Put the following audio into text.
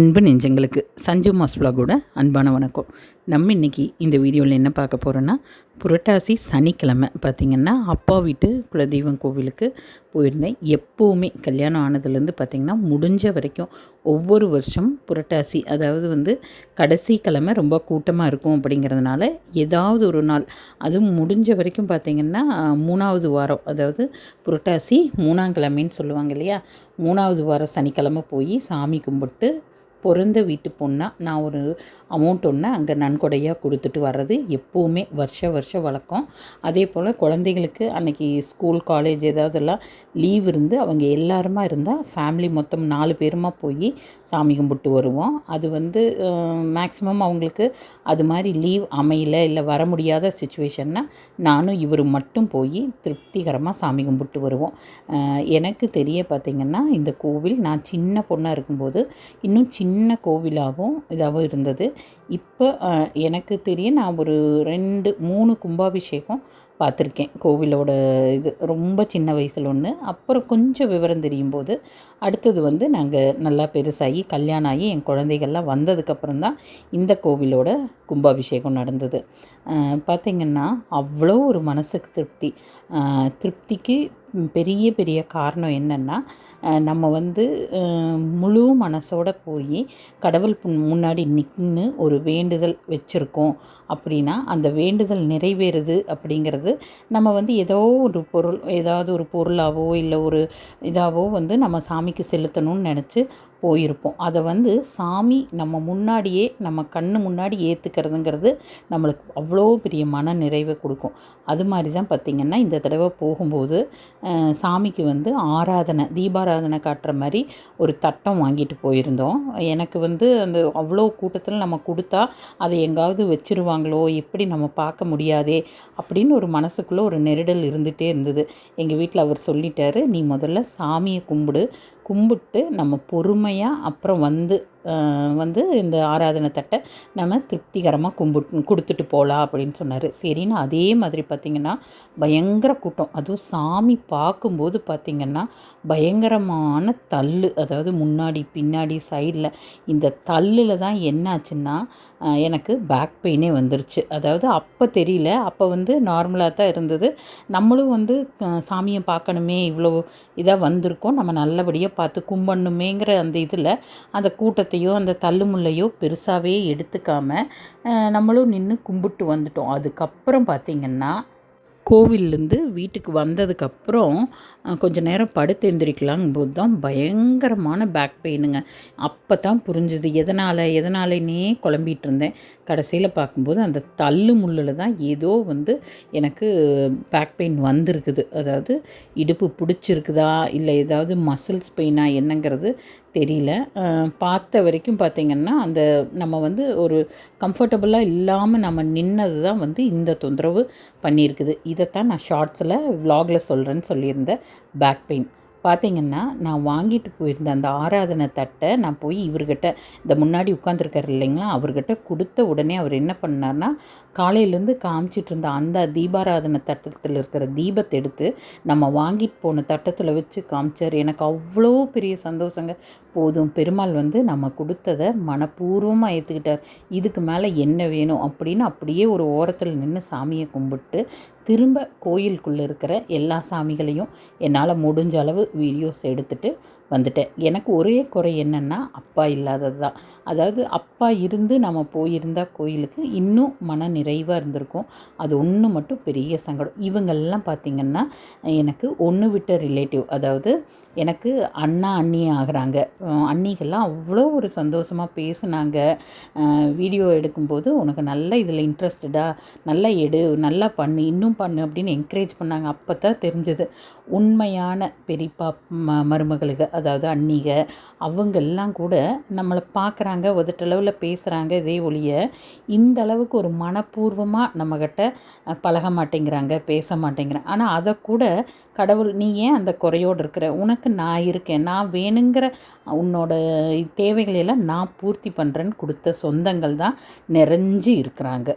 அன்பு நெஞ்சங்களுக்கு சஞ்சு மாஸ் vlog-ஓட அன்பான வணக்கம். நம்ம இன்றைக்கி இந்த வீடியோவில் என்ன பார்க்க போகிறோன்னா புரட்டாசி சனிக்கிழமை பார்த்திங்கன்னா அப்பா வீட்டு குலதெய்வம் கோவிலுக்கு போயிருந்தேன். எப்போவுமே கல்யாணம் ஆனதுலேருந்து பார்த்திங்கன்னா முடிஞ்ச வரைக்கும் ஒவ்வொரு வருஷம் புரட்டாசி அதாவது வந்து கடைசி கிழமை ரொம்ப கூட்டமாக இருக்கும் அப்படிங்கிறதுனால ஏதாவது ஒரு நாள் அதுவும் முடிஞ்ச வரைக்கும் பார்த்திங்கன்னா மூணாவது வாரம் அதாவது புரட்டாசி மூணாங்கிழமைன்னு சொல்லுவாங்க இல்லையா? மூணாவது வாரம் சனிக்கிழமை போய் சாமி கும்பிட்டு பிறந்த வீட்டு பொண்ணாக நான் ஒரு அமௌண்ட் ஒன்று அங்கே நன்கொடையாக கொடுத்துட்டு வர்றது எப்போவுமே வருஷ வருஷம் வழக்கம். அதே போல் குழந்தைங்களுக்கு அன்னைக்கு ஸ்கூல் காலேஜ் ஏதாவதெல்லாம் லீவ் இருந்து அவங்க எல்லாருமா இருந்தால் ஃபேமிலி மொத்தம் நாலு பேருமா போய் சாமி கும்பிட்டு வருவோம். அது வந்து மேக்ஸிமம் அவங்களுக்கு அது மாதிரி லீவ் அமையல இல்லை வர முடியாத சுச்சுவேஷன்னா நானும் இவர் மட்டும் போய் திருப்திகரமாக சாமி கும்பிட்டு வருவோம். எனக்கு தெரிய பார்த்திங்கன்னா இந்த கோவில் நான் சின்ன பொண்ணாக இருக்கும்போது இன்னும் சின்ன சின்ன கோவிலாகவும் இதாகவும் இருந்தது. இப்போ எனக்கு தெரியும் நான் ஒரு ரெண்டு மூணு கும்பாபிஷேகம் பார்த்துருக்கேன். கோவிலோட இது ரொம்ப சின்ன வயசில் ஒன்று அப்புறம் கொஞ்சம் விவரம் தெரியும் போது அடுத்தது வந்து நாங்கள் நல்லா பெருசாகி கல்யாணம் ஆகி என் குழந்தைகள்லாம் வந்ததுக்கப்புறம் தான் இந்த கோவிலோட கும்பாபிஷேகம் நடந்தது. பார்த்திங்கன்னா அவ்வளோ ஒரு மனசுக்கு திருப்தி. திருப்திக்கு பெரிய பெரிய காரணம் என்னென்னா நம்ம வந்து முழு மனசோட போய் கடவுள் முன்னாடி நின்று ஒரு வேண்டுதல் வச்சுருக்கோம். அப்படின்னா அந்த வேண்டுதல் நிறைவேறுது அப்படிங்கிறது நம்ம வந்து ஏதோ ஒரு பொருள் ஏதாவது ஒரு பொருளாவோ இல்லை ஒரு இதாவோ வந்து நம்ம சாமிக்கு செலுத்தணும்னு நினச்சி போயிருப்போம். அதை வந்து சாமி நம்ம முன்னாடியே நம்ம கண்ணு முன்னாடி ஏற்றுக்கிறதுங்கிறது நம்மளுக்கு அவ்வளோ பெரிய மன நிறைவை கொடுக்கும். அது மாதிரி தான் பார்த்திங்கன்னா இந்த தடவை போகும்போது சாமிக்கு வந்து ஆராதனை தீபாராதனை காட்டுற மாதிரி ஒரு தட்டம் வாங்கிட்டு போயிருந்தோம். எனக்கு வந்து அந்த அவ்வளோ கூட்டத்தில் நம்ம கொடுத்தா அதை எங்காவது வச்சிருவாங்களோ எப்படி நம்ம பார்க்க முடியாதே அப்படின்னு ஒரு மனசுக்குள்ளே ஒரு நெருடல் இருந்துகிட்டே இருந்தது. எங்கள் வீட்டில் அவர் சொல்லிட்டாரு நீ முதல்ல சாமியை கும்பிடு கும்பிட்டு நம்ம பொறுமையாக அப்புறம் வந்து வந்து இந்த ஆராதனை தட்டை நம்ம திருப்திகரமாக கும்பிட்டு கொடுத்துட்டு போகலாம் அப்படின்னு சொன்னார். சரின்னு அதே மாதிரி பார்த்திங்கன்னா பயங்கர கூட்டம். அதுவும் சாமி பார்க்கும்போது பார்த்திங்கன்னா பயங்கரமான தள்ளு. அதாவது முன்னாடி பின்னாடி சைடில் இந்த தள்ளில் தான் என்னாச்சுன்னா எனக்கு பேக் பெயினே வந்துருச்சு. அதாவது அப்போ தெரியல. அப்போ வந்து நார்மலாக தான் இருந்தது. நம்மளும் வந்து சாமியை பார்க்கணுமே இவ்வளோ இதாக வந்திருக்கோம். நம்ம நல்லபடியாக பார்த்து கும்பிடணுமேங்கிற அந்த இதில் அந்த கூட்டத்தை கூட்டத்தையோ அந்த தள்ளுமுள்ளையோ பெருசாகவே எடுத்துக்காம நம்மளும் நின்று கும்பிட்டு வந்துட்டோம். அதுக்கப்புறம் பார்த்திங்கன்னா கோவில்லேருந்து வீட்டுக்கு வந்ததுக்கப்புறம் கொஞ்சம் கொஞ்ச நேரம் படுத்து எந்திரிக்கலாங்கும்போது தான் பயங்கரமான பேக் பெயினுங்க அப்போ தான் புரிஞ்சுது எதனால் எதனாலேனே குழம்பிகிட்டு இருந்தேன் கடைசியில் பார்க்கும்போது அந்த தள்ளு முள்ளில் தான் ஏதோ வந்து எனக்கு பேக் பெயின் வந்திருக்குது. அதாவது இடுப்பு பிடிச்சிருக்குதா இல்லை ஏதாவது மசில்ஸ் பெயினா என்னங்கிறது தெரியல. பார்த்த வரைக்கும் பார்த்திங்கன்னா அந்த நம்ம வந்து ஒரு கம்ஃபர்டபுளாக இல்லாமல் நம்ம நின்னது தான் வந்து இந்த தொந்தரவு பண்ணியிருக்குது. இதைத்தான் நான் ஷார்ட்ஸில் விலாகில் சொல்கிறேன்னு சொல்லியிருந்தேன் பேக் பெயின் பார்த்தீங்கன்னா நான் வாங்கிட்டு போயிருந்த அந்த ஆராதனை தட்டை நான் போய் இவர்கிட்ட இந்த முன்னாடி உட்காந்துருக்காரு இல்லைங்களா அவர்கிட்ட கொடுத்த உடனே அவர் என்ன பண்ணார்னா காலையிலேருந்து காமிச்சிட்டு இருந்த அந்த தீபாராதனை தட்டத்தில் இருக்கிற தீபத்தை எடுத்து நம்ம வாங்கிட்டு போன தட்டத்தில் வச்சு காமிச்சார். எனக்கு அவ்வளோ பெரிய சந்தோஷங்க. போதும் பெருமாள் வந்து நம்ம கொடுத்ததை மனப்பூர்வமாக ஏற்றுக்கிட்டார் இதுக்கு மேலே என்ன வேணும் அப்படின்னு அப்படியே ஒரு ஓரத்தில் நின்று சாமியை கும்பிட்டு திரும்ப கோயிலுக்குள்ளே இருக்கிற எல்லா சாமிகளையும் என்னால் முடிஞ்ச அளவு வீடியோஸ் எடுத்துட்டு வந்துட்டேன். எனக்கு ஒரே குறை என்னென்னா அப்பா இல்லாதது தான். அதாவது அப்பா இருந்து நம்ம போயிருந்தா கோயிலுக்கு இன்னும் மன நிறைவாக இருந்திருக்கும். அது ஒன்று மட்டும் பெரிய சங்கடம். இவங்கெல்லாம் பார்த்திங்கன்னா எனக்கு ஒன்று விட்ட ரிலேட்டிவ் அதாவது எனக்கு அண்ணா அண்ணி ஆகிறாங்க. அண்ணிகள்லாம் அவ்வளோ ஒரு சந்தோஷமாக பேசுனாங்க. வீடியோ எடுக்கும்போது உனக்கு நல்ல இதில் இன்ட்ரெஸ்டடாக நல்லா எடு நல்லா பண்ணு இன்னும் பண்ணு அப்படின்னு என்கரேஜ் பண்ணாங்க. அப்போ தான் தெரிஞ்சது. உண்மையான பெரியப்பா ம மருமகளுக அதாவது அன்னிக அவங்கெல்லாம் கூட நம்மளை பார்க்குறாங்க உதட்டளவில் பேசுகிறாங்க இதே ஒழிய இந்த அளவுக்கு ஒரு மனப்பூர்வமாக நம்மக்கிட்ட பழக மாட்டேங்கிறாங்க பேச மாட்டேங்கிறாங்க. ஆனால் அதை கூட கடவுள் நீ ஏன் அந்த குறையோடு இருக்கிற? உனக்கு நான் இருக்கேன் நான் வேணுங்கிற உன்னோட தேவைகளையெல்லாம் நான் பூர்த்தி பண்ணுறேன்னு கொடுத்த சொந்தங்கள் தான் நிறைஞ்சு இருக்கிறாங்க.